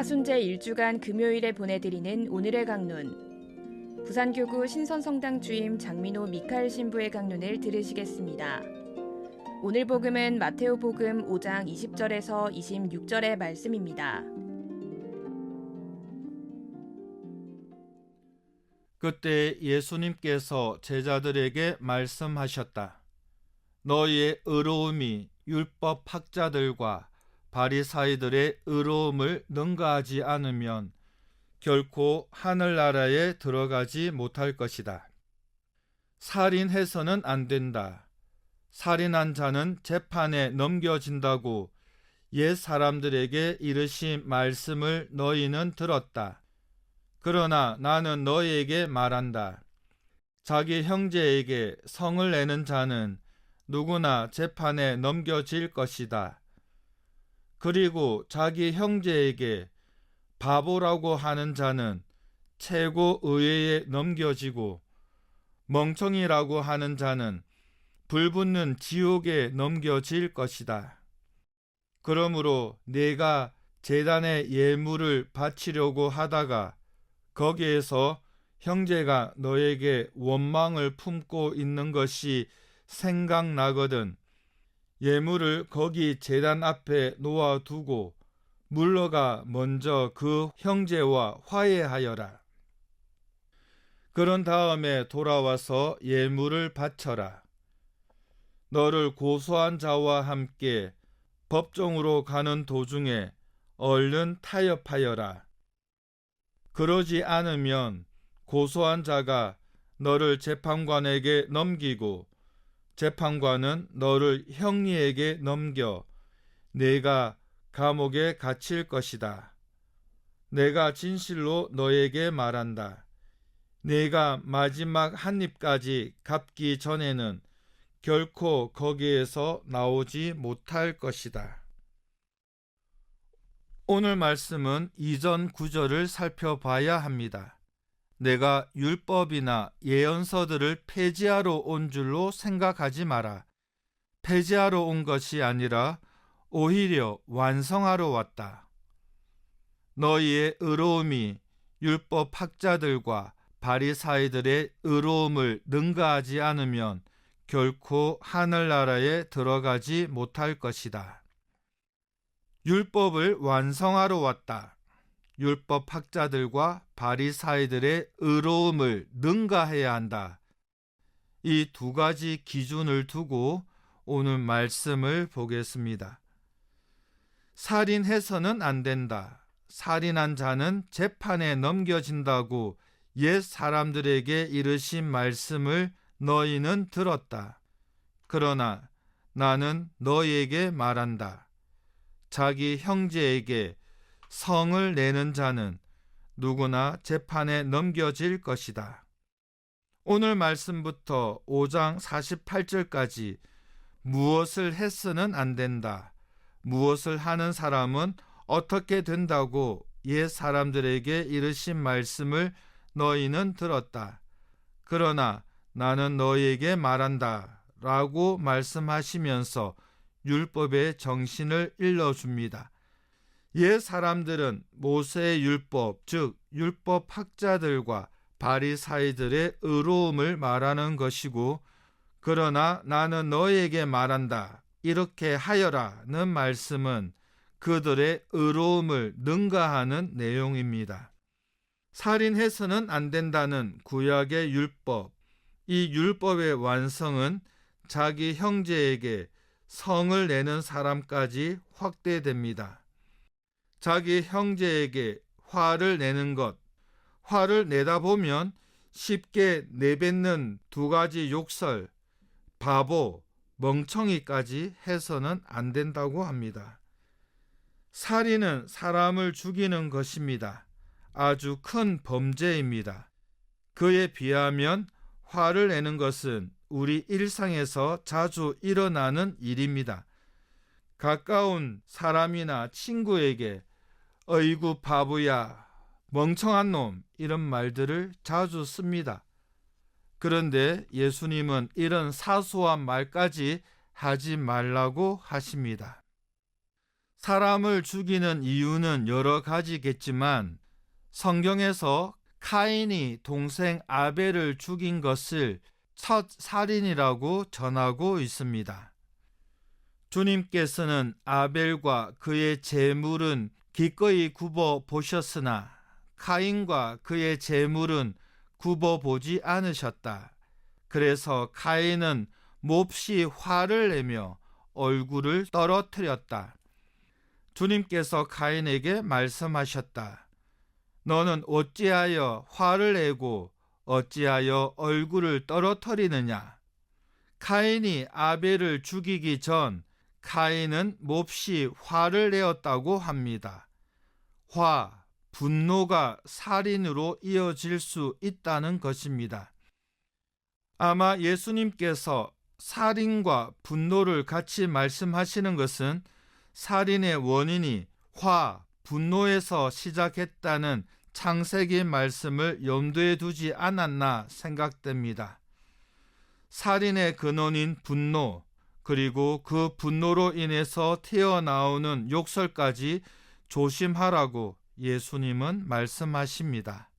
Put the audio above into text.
사순제 일주간 금요일에 보내드리는 오늘의 강론. 부산교구 신선성당 주임 장민호 미카엘 신부의 강론을 들으시겠습니다. 오늘 복음은 마테오 복음 5장 20절에서 26절의 말씀입니다. 그때 예수님께서 제자들에게 말씀하셨다. 너희의 의로움이 율법 학자들과 바리사이들의 의로움을 능가하지 않으면 결코 하늘나라에 들어가지 못할 것이다. 살인해서는 안 된다. 살인한 자는 재판에 넘겨진다고 옛 사람들에게 이르신 말씀을 너희는 들었다. 그러나 나는 너희에게 말한다. 자기 형제에게 성을 내는 자는 누구나 재판에 넘겨질 것이다. 그리고 자기 형제에게 바보라고 하는 자는 최고 의회에 넘겨지고 멍청이라고 하는 자는 불붙는 지옥에 넘겨질 것이다. 그러므로 내가 재단에 예물을 바치려고 하다가 거기에서 형제가 너에게 원망을 품고 있는 것이 생각나거든 예물을 거기 재단 앞에 놓아두고 물러가 먼저 그 형제와 화해하여라. 그런 다음에 돌아와서 예물을 바쳐라. 너를 고소한 자와 함께 법정으로 가는 도중에 얼른 타협하여라. 그러지 않으면 고소한 자가 너를 재판관에게 넘기고 재판관은 너를 형리에게 넘겨 내가 감옥에 갇힐 것이다. 내가 진실로 너에게 말한다. 내가 마지막 한 입까지 갚기 전에는 결코 거기에서 나오지 못할 것이다. 오늘 말씀은 이전 구절을 살펴봐야 합니다. 내가 율법이나 예언서들을 폐지하러 온 줄로 생각하지 마라. 폐지하러 온 것이 아니라 오히려 완성하러 왔다. 너희의 의로움이 율법 학자들과 바리사이들의 의로움을 능가하지 않으면 결코 하늘나라에 들어가지 못할 것이다. 율법을 완성하러 왔다. 율법 학자들과 바리사이들의 의로움을 능가해야 한다. 이 두 가지 기준을 두고 오늘 말씀을 보겠습니다. 살인해서는 안 된다. 살인한 자는 재판에 넘겨진다고 옛 사람들에게 이르신 말씀을 너희는 들었다. 그러나 나는 너희에게 말한다. 자기 형제에게 성을 내는 자는 누구나 재판에 넘겨질 것이다. 오늘 말씀부터 5장 48절까지 무엇을 했으는 안 된다. 무엇을 하는 사람은 어떻게 된다고 옛 사람들에게 이르신 말씀을 너희는 들었다. 그러나 나는 너희에게 말한다. 라고 말씀하시면서 율법의 정신을 일러줍니다. 옛 사람들은 모세의 율법, 즉 율법 학자들과 바리사이들의 의로움을 말하는 것이고 그러나 나는 너에게 말한다. 이렇게 하여라는 말씀은 그들의 의로움을 능가하는 내용입니다. 살인해서는 안 된다는 구약의 율법. 이 율법의 완성은 자기 형제에게 성을 내는 사람까지 확대됩니다. 자기 형제에게 화를 내는 것, 화를 내다 보면 쉽게 내뱉는 두 가지 욕설, 바보, 멍청이까지 해서는 안 된다고 합니다. 살인은 사람을 죽이는 것입니다. 아주 큰 범죄입니다. 그에 비하면 화를 내는 것은 우리 일상에서 자주 일어나는 일입니다. 가까운 사람이나 친구에게 어이구 바보야 멍청한 놈 이런 말들을 자주 씁니다. 그런데 예수님은 이런 사소한 말까지 하지 말라고 하십니다. 사람을 죽이는 이유는 여러 가지겠지만 성경에서 카인이 동생 아벨을 죽인 것을 첫 살인이라고 전하고 있습니다. 주님께서는 아벨과 그의 재물은 기꺼이 굽어 보셨으나 카인과 그의 재물은 굽어 보지 않으셨다. 그래서 카인은 몹시 화를 내며 얼굴을 떨어뜨렸다. 주님께서 카인에게 말씀하셨다. 너는 어찌하여 화를 내고 어찌하여 얼굴을 떨어뜨리느냐? 카인이 아벨을 죽이기 전 카인은 몹시 화를 내었다고 합니다. 화, 분노가 살인으로 이어질 수 있다는 것입니다. 아마 예수님께서 살인과 분노를 같이 말씀하시는 것은 살인의 원인이 화, 분노에서 시작했다는 창세기 말씀을 염두에 두지 않았나 생각됩니다. 살인의 근원인 분노, 그리고 그 분노로 인해서 튀어나오는 욕설까지 조심하라고 예수님은 말씀하십니다.